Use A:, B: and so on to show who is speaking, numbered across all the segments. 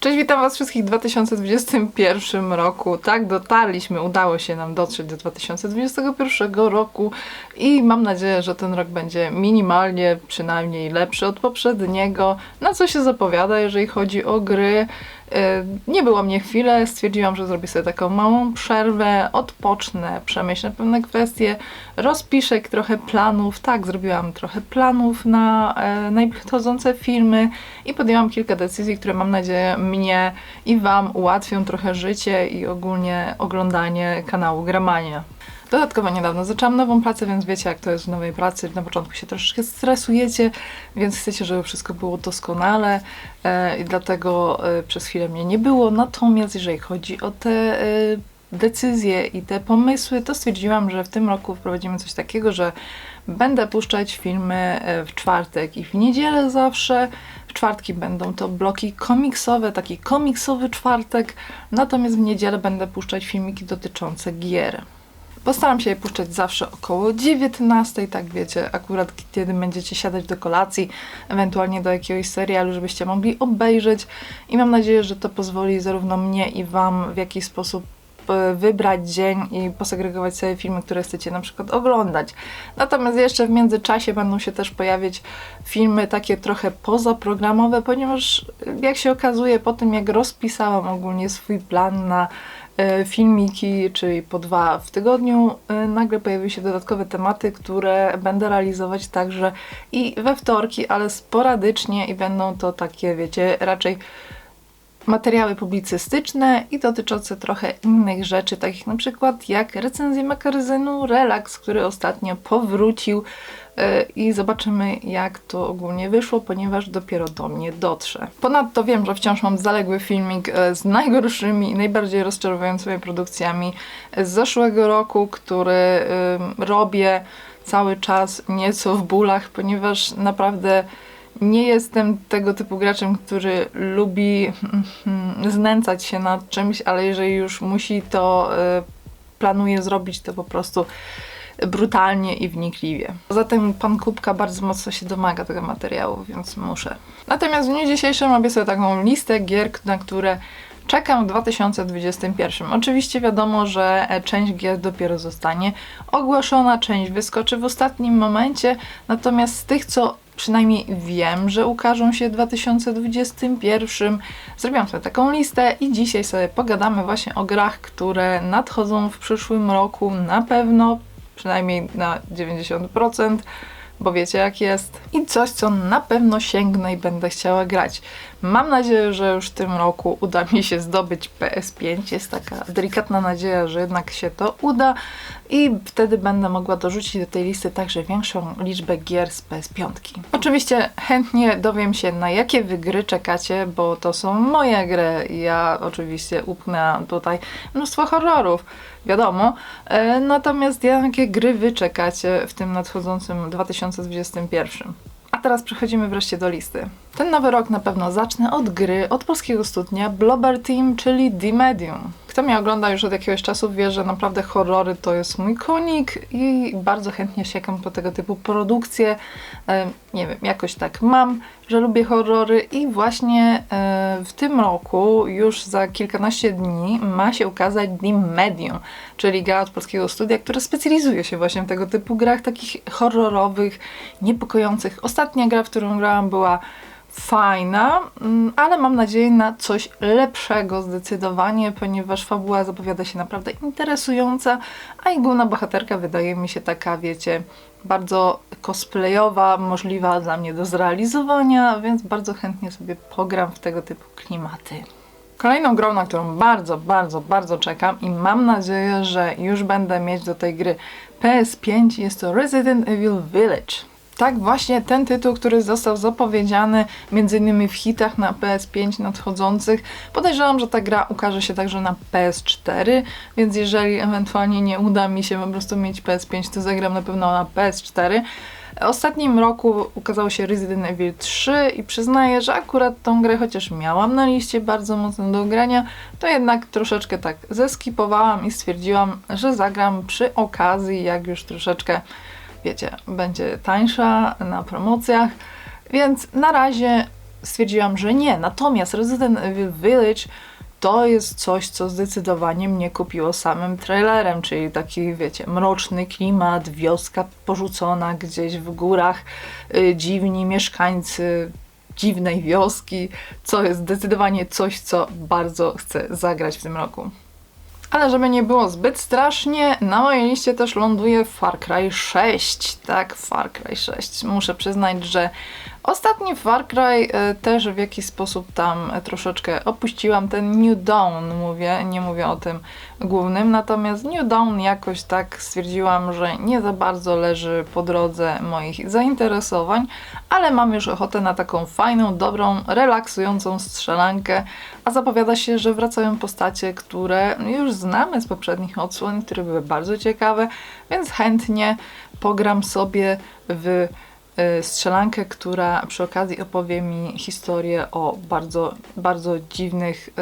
A: Cześć, witam Was wszystkich w 2021 roku. Tak, dotarliśmy, udało się nam dotrzeć do 2021 roku i mam nadzieję, że ten rok będzie minimalnie, przynajmniej lepszy od poprzedniego. Na co się zapowiada, jeżeli chodzi o gry. E, Nie było mnie chwilę, stwierdziłam, że zrobię sobie taką małą przerwę, odpocznę, przemyślę pewne kwestie, rozpiszę trochę planów. Tak, zrobiłam trochę planów na e, nadchodzące filmy i podjęłam kilka decyzji, które mam nadzieję mnie i Wam ułatwią trochę życie i ogólnie oglądanie kanału Gramania. Dodatkowo niedawno zaczęłam nową pracę, więc wiecie jak to jest w nowej pracy. Na początku się troszeczkę stresujecie, więc chcecie, żeby wszystko było doskonale e, i dlatego e, przez chwilę mnie nie było. Natomiast jeżeli chodzi o te e, decyzje i te pomysły, to stwierdziłam, że w tym roku wprowadzimy coś takiego, że będę puszczać filmy e, w czwartek i w niedzielę zawsze. W czwartki będą to bloki komiksowe, taki komiksowy czwartek, natomiast w niedzielę będę puszczać filmiki dotyczące gier. Postaram się je puszczać zawsze około 19, tak wiecie, akurat kiedy będziecie siadać do kolacji, ewentualnie do jakiegoś serialu, żebyście mogli obejrzeć i mam nadzieję, że to pozwoli zarówno mnie i Wam w jakiś sposób e, wybrać dzień i posegregować sobie filmy, które chcecie na przykład oglądać. Natomiast jeszcze w międzyczasie będą się też pojawić filmy takie trochę pozaprogramowe, ponieważ jak się okazuje po tym jak rozpisałam ogólnie swój plan na filmiki, czyli po dwa w tygodniu, e, nagle pojawiły się dodatkowe tematy, które będę realizować także i we wtorki, ale sporadycznie i będą to takie, wiecie, raczej materiały publicystyczne i dotyczące trochę innych rzeczy, takich na przykład jak recenzję magazynu Relax, który ostatnio powrócił i zobaczymy jak to ogólnie wyszło, ponieważ dopiero do mnie dotrze. Ponadto wiem, że wciąż mam zaległy filmik yy, z najgorszymi i najbardziej rozczarowującymi produkcjami z zeszłego roku, który robię cały czas nieco w bólach, ponieważ naprawdę nie jestem tego typu graczem, który lubi mm, znęcać się nad czymś, ale jeżeli już musi to y, planuje zrobić, to po prostu brutalnie i wnikliwie. Poza tym pan Kubka bardzo mocno się domaga tego materiału, więc muszę. Natomiast w dniu dzisiejszym robię sobie taką listę gier, na które czekam w 2021. Oczywiście wiadomo, że e, część gier dopiero zostanie ogłoszona, część wyskoczy w ostatnim momencie, natomiast z tych, co przynajmniej wiem, że ukażą się w 2021. Zrobiłam sobie taką listę i dzisiaj sobie pogadamy właśnie o grach, które nadchodzą w przyszłym roku na pewno, przynajmniej na 90%, bo wiecie jak jest. I coś, co na pewno sięgnę i będę chciała grać. Mam nadzieję, że już w tym roku uda mi się zdobyć PS5. Jest taka delikatna nadzieja, że jednak się to uda i wtedy będę mogła dorzucić do tej listy także większą liczbę gier z PS5. Oczywiście chętnie dowiem się, na jakie wy gry czekacie, bo to są moje gry. Ja oczywiście upnę tutaj mnóstwo horrorów, wiadomo. E, Natomiast jakie gry wy czekacie w tym nadchodzącym 2021? A teraz przechodzimy wreszcie do listy. Ten nowy rok na pewno zacznę od gry od polskiego studnia Blobber Team, czyli The Medium. Kto mnie ogląda już od jakiegoś czasu wie, że naprawdę horrory to jest mój konik i bardzo chętnie siekam po tego typu produkcje. E, nie wiem, jakoś tak mam, że lubię horrory i właśnie e, w tym roku, już za kilkanaście dni, ma się ukazać The Medium, czyli gra od polskiego studia, która specjalizuje się właśnie w tego typu grach, takich horrorowych, niepokojących. Ostatnia gra, w którą grałam była fajna, mm, ale mam nadzieję na coś lepszego zdecydowanie, ponieważ fabuła zapowiada się naprawdę interesująca, a i główna bohaterka wydaje mi się taka, wiecie, bardzo cosplayowa, możliwa dla mnie do zrealizowania, więc bardzo chętnie sobie pogram w tego typu klimaty. Kolejną grą, na którą bardzo, bardzo, bardzo czekam i mam nadzieję, że już będę mieć do tej gry PS5 jest to Resident Evil Village. Tak, właśnie ten tytuł, który został zapowiedziany m.in. w hitach na PS5 nadchodzących. Podejrzewam, że ta gra ukaże się także na PS4, więc jeżeli ewentualnie nie uda mi się po prostu mieć PS5, to zagram na pewno na PS4. W ostatnim roku ukazało się Resident Evil 3 i przyznaję, że akurat tą grę, chociaż miałam na liście bardzo mocno do grania, to jednak troszeczkę tak zeskipowałam i stwierdziłam, że zagram przy okazji, jak już troszeczkę wiecie, będzie tańsza na promocjach, więc na razie stwierdziłam, że nie. Natomiast Resident Evil Village to jest coś, co zdecydowanie mnie kupiło samym trailerem, czyli taki, wiecie, mroczny klimat, wioska porzucona gdzieś w górach, yy, dziwni mieszkańcy dziwnej wioski, co jest zdecydowanie coś, co bardzo chcę zagrać w tym roku. Ale żeby nie było zbyt strasznie, na mojej liście też ląduje Far Cry 6. Tak, Far Cry 6. Muszę przyznać, że Ostatni Far Cry e, też w jakiś sposób tam troszeczkę opuściłam ten New Dawn, mówię, nie mówię o tym głównym, natomiast New Dawn jakoś tak stwierdziłam, że nie za bardzo leży po drodze moich zainteresowań, ale mam już ochotę na taką fajną, dobrą, relaksującą strzelankę, a zapowiada się, że wracają postacie, które już znamy z poprzednich odsłon, które były bardzo ciekawe, więc chętnie pogram sobie w Y, strzelankę, która przy okazji opowie mi historię o bardzo, bardzo dziwnych, y,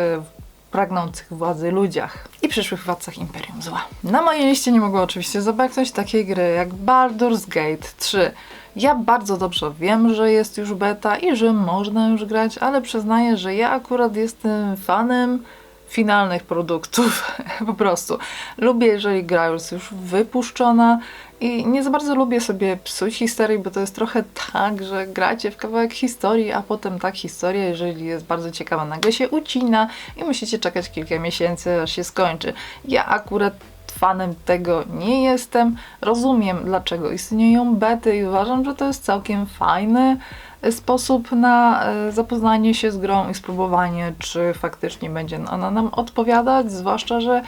A: pragnących władzy ludziach i przyszłych władcach Imperium Zła. Na mojej liście nie mogło oczywiście zabraknąć takiej gry jak Baldur's Gate 3. Ja bardzo dobrze wiem, że jest już beta i że można już grać, ale przyznaję, że ja akurat jestem fanem finalnych produktów. po prostu. Lubię, jeżeli gra już jest wypuszczona i nie za bardzo lubię sobie psuć historii, bo to jest trochę tak, że gracie w kawałek historii, a potem tak historia, jeżeli jest bardzo ciekawa, nagle się ucina i musicie czekać kilka miesięcy, aż się skończy. Ja akurat fanem tego nie jestem. Rozumiem, dlaczego istnieją bety i uważam, że to jest całkiem fajny sposób na e, zapoznanie się z grą i spróbowanie, czy faktycznie będzie ona nam odpowiadać, zwłaszcza, że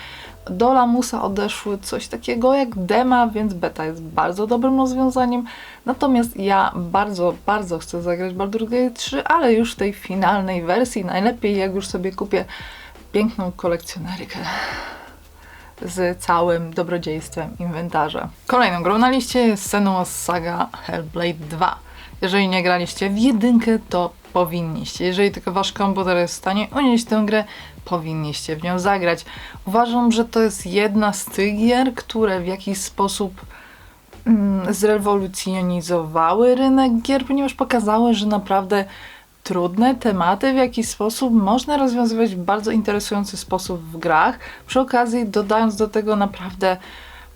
A: do Lamusa odeszły coś takiego jak dema, więc beta jest bardzo dobrym rozwiązaniem. Natomiast ja bardzo, bardzo chcę zagrać Baldur's Gate 3, ale już w tej finalnej wersji, najlepiej jak już sobie kupię piękną kolekcjonerykę z całym dobrodziejstwem inwentarza. Kolejną grą na liście jest Senua's Saga Hellblade 2. Jeżeli nie graliście w jedynkę, to powinniście. Jeżeli tylko wasz komputer jest w stanie unieść tę grę, powinniście w nią zagrać. Uważam, że to jest jedna z tych gier, które w jakiś sposób mm, zrewolucjonizowały rynek gier, ponieważ pokazały, że naprawdę trudne tematy w jakiś sposób można rozwiązywać w bardzo interesujący sposób w grach, przy okazji dodając do tego naprawdę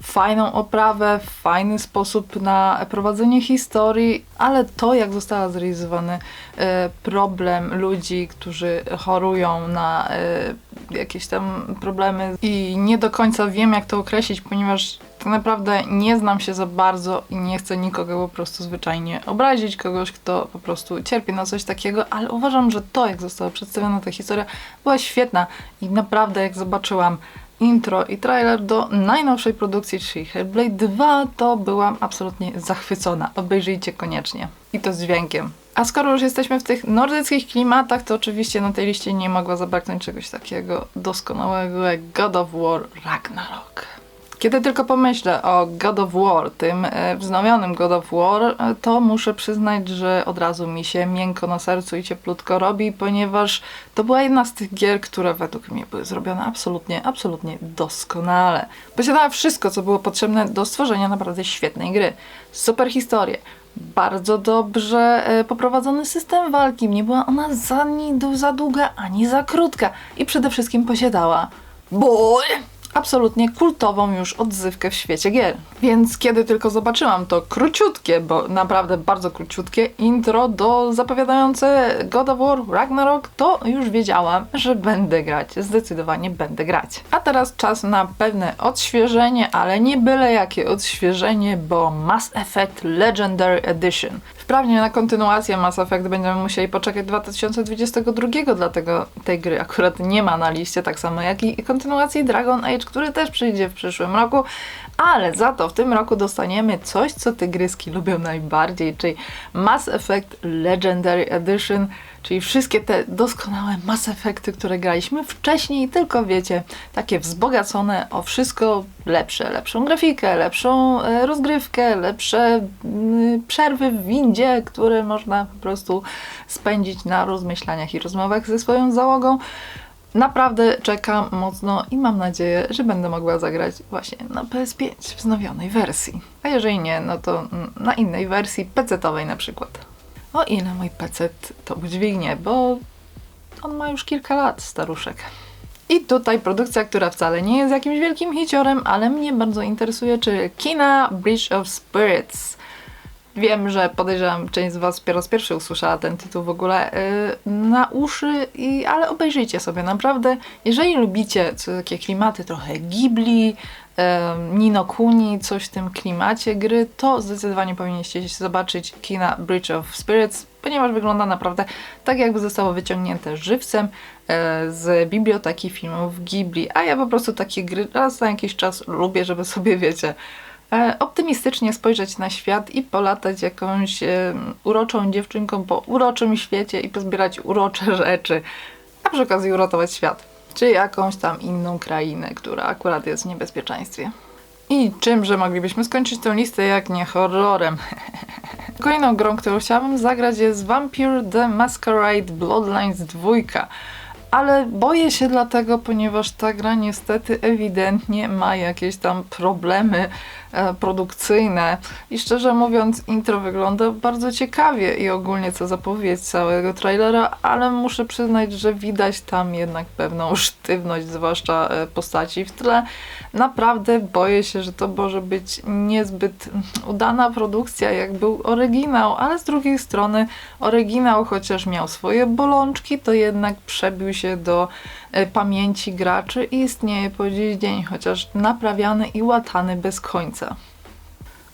A: fajną oprawę, fajny sposób na prowadzenie historii, ale to, jak została zrealizowany e, problem ludzi, którzy chorują na e, jakieś tam problemy. I nie do końca wiem, jak to określić, ponieważ tak naprawdę nie znam się za bardzo i nie chcę nikogo po prostu zwyczajnie obrazić, kogoś, kto po prostu cierpi na coś takiego, ale uważam, że to, jak została przedstawiona ta historia, była świetna i naprawdę, jak zobaczyłam intro i trailer do najnowszej produkcji, czyli Hellblade 2, to byłam absolutnie zachwycona. Obejrzyjcie koniecznie. I to z dźwiękiem. A skoro już jesteśmy w tych nordyckich klimatach, to oczywiście na tej liście nie mogła zabraknąć czegoś takiego doskonałego jak God of War Ragnarok. Kiedy tylko pomyślę o God of War, tym e, wznowionym God of War, e, to muszę przyznać, że od razu mi się miękko na sercu i cieplutko robi, ponieważ to była jedna z tych gier, które według mnie były zrobione absolutnie, absolutnie doskonale. Posiadała wszystko, co było potrzebne do stworzenia naprawdę świetnej gry. Super historię, bardzo dobrze e, poprowadzony system walki. Nie była ona ani za długa, ani za krótka. I przede wszystkim posiadała ból absolutnie kultową już odzywkę w świecie gier. Więc kiedy tylko zobaczyłam to króciutkie, bo naprawdę bardzo króciutkie intro do zapowiadające God of War Ragnarok, to już wiedziałam, że będę grać. Zdecydowanie będę grać. A teraz czas na pewne odświeżenie, ale nie byle jakie odświeżenie, bo Mass Effect Legendary Edition. Wprawnie na kontynuację Mass Effect będziemy musieli poczekać 2022, dlatego tej gry akurat nie ma na liście, tak samo jak i kontynuacji Dragon Age, który też przyjdzie w przyszłym roku, ale za to w tym roku dostaniemy coś, co tygryski lubią najbardziej, czyli Mass Effect Legendary Edition, czyli wszystkie te doskonałe Mass Effecty, które graliśmy wcześniej, tylko wiecie, takie wzbogacone o wszystko lepsze, lepszą grafikę, lepszą e, rozgrywkę, lepsze przerwy w windzie, które można po prostu spędzić na rozmyślaniach i rozmowach ze swoją załogą. Naprawdę czekam mocno i mam nadzieję, że będę mogła zagrać właśnie na PS5 w wznowionej wersji. A jeżeli nie, no to na innej wersji PC-owej na przykład. O ile mój PC to udźwignie, bo on ma już kilka lat, staruszek. I tutaj produkcja, która wcale nie jest jakimś wielkim hiciorem, ale mnie bardzo interesuje, czy kina Bridge of Spirits. Wiem, że podejrzewam, część z Was po raz pierwszy usłyszała ten tytuł w ogóle yy, na uszy, i, ale obejrzyjcie sobie naprawdę. Jeżeli lubicie takie klimaty trochę Ghibli, Nino Kuni, coś w tym klimacie gry, to zdecydowanie powinniście zobaczyć kina Bridge of Spirits, ponieważ wygląda naprawdę tak, jakby zostało wyciągnięte żywcem e, z biblioteki filmów Ghibli. A ja po prostu takie gry raz na jakiś czas lubię, żeby sobie, wiecie, e, optymistycznie spojrzeć na świat i polatać jakąś e, uroczą dziewczynką po uroczym świecie i pozbierać urocze rzeczy, a przy okazji uratować świat. Czy jakąś tam inną krainę, która akurat jest w niebezpieczeństwie. I czymże moglibyśmy skończyć tę listę, jak nie horrorem? Kolejną grą, którą chciałabym zagrać jest Vampire the Masquerade Bloodlines 2. Ale boję się dlatego, ponieważ ta gra niestety ewidentnie ma jakieś tam problemy produkcyjne. I szczerze mówiąc, intro wygląda bardzo ciekawie i ogólnie co zapowiedź całego trailera, ale muszę przyznać, że widać tam jednak pewną sztywność, zwłaszcza e, postaci w tle. Naprawdę boję się, że to może być niezbyt udana produkcja, jak był oryginał, ale z drugiej strony oryginał, chociaż miał swoje bolączki, to jednak przebił się do e, pamięci graczy i istnieje po dziś dzień, chociaż naprawiany i łatany bez końca.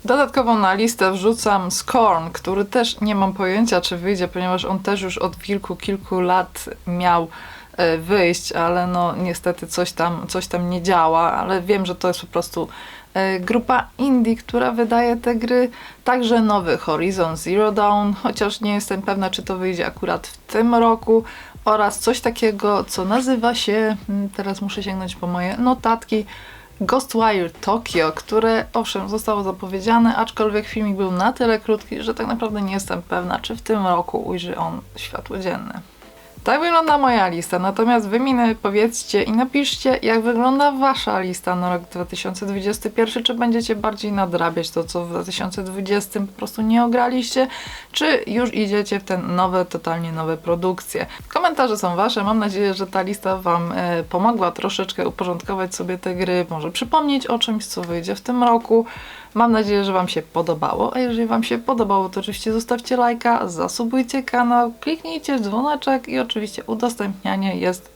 A: Dodatkowo na listę wrzucam Scorn, który też nie mam pojęcia, czy wyjdzie, ponieważ on też już od kilku, kilku lat miał e, wyjść, ale no niestety coś tam, coś tam nie działa, ale wiem, że to jest po prostu e, grupa indie, która wydaje te gry, także nowy Horizon Zero Dawn, chociaż nie jestem pewna, czy to wyjdzie akurat w tym roku, oraz coś takiego, co nazywa się, mm, teraz muszę sięgnąć po moje notatki, Ghostwire Tokyo, które owszem zostało zapowiedziane, aczkolwiek filmik był na tyle krótki, że tak naprawdę nie jestem pewna, czy w tym roku ujrzy on światło dzienne. Tak wygląda moja lista, natomiast wy mi powiedzcie i napiszcie, jak wygląda wasza lista na rok 2021, czy będziecie bardziej nadrabiać to, co w 2020 po prostu nie ograliście, czy już idziecie w te nowe, totalnie nowe produkcje. Komentarze są wasze, mam nadzieję, że ta lista wam e, pomogła troszeczkę uporządkować sobie te gry, może przypomnieć o czymś, co wyjdzie w tym roku. Mam nadzieję, że Wam się podobało, a jeżeli Wam się podobało, to oczywiście zostawcie lajka, zasubujcie kanał, kliknijcie dzwoneczek i oczywiście udostępnianie jest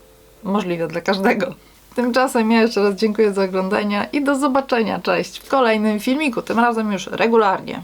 A: możliwe dla każdego. Tymczasem ja jeszcze raz dziękuję za oglądanie i do zobaczenia, cześć, w kolejnym filmiku, tym razem już regularnie.